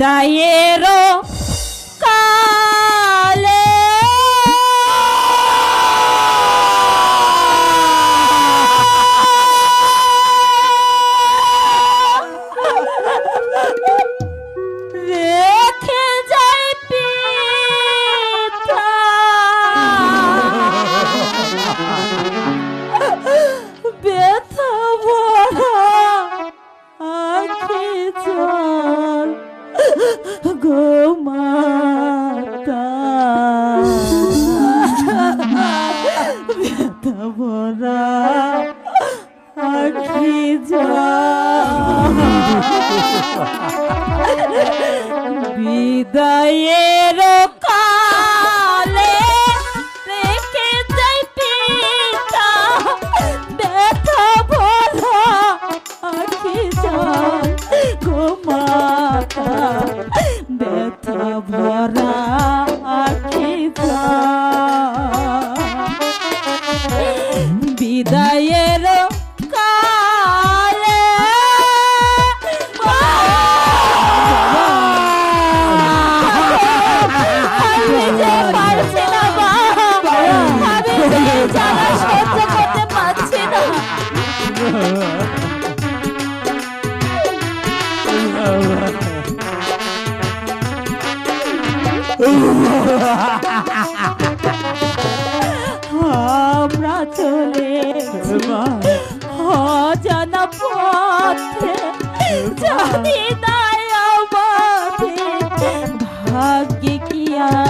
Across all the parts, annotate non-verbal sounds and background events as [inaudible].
Dayero বিদায়ের কালে দেখে যাই পিতা ব্যথা ভরা আখি জল গো মাতা ব্যথা ভরা আখি জল আমরা চলে অজানা পথে জানি না আমাদের ভাগ্যে কি আর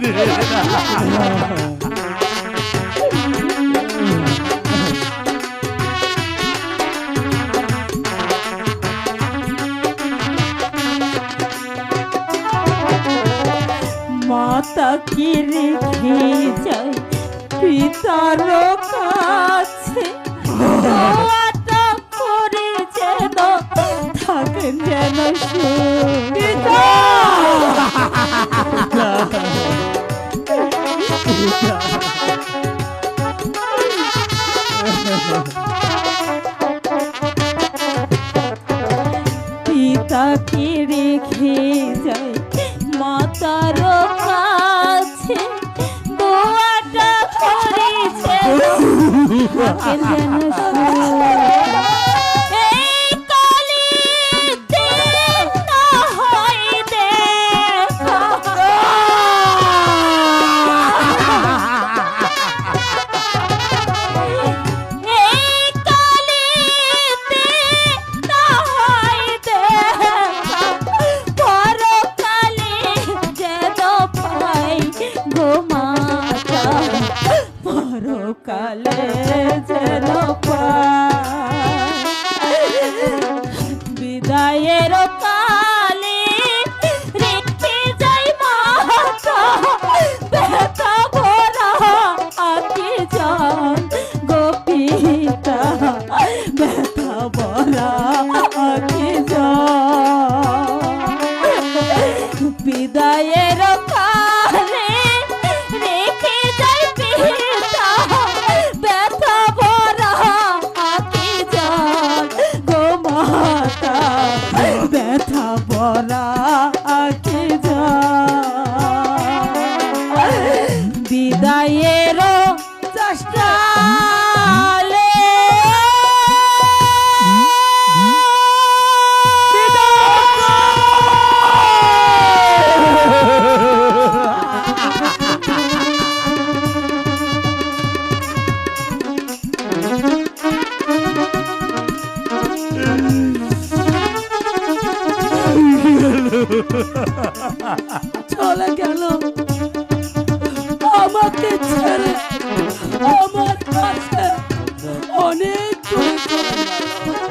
দে মাতা কি রেখে যায় পিতার কাছে পিতাকে রেখে যাই মাতার কাছে। দোয়াটা করেছে। [laughs] যেন কালে যেন বিদায়ের পরা চলে গেল। আমাকে ছেড়ে আমার কাছে অনেক দূরে চলে গেল।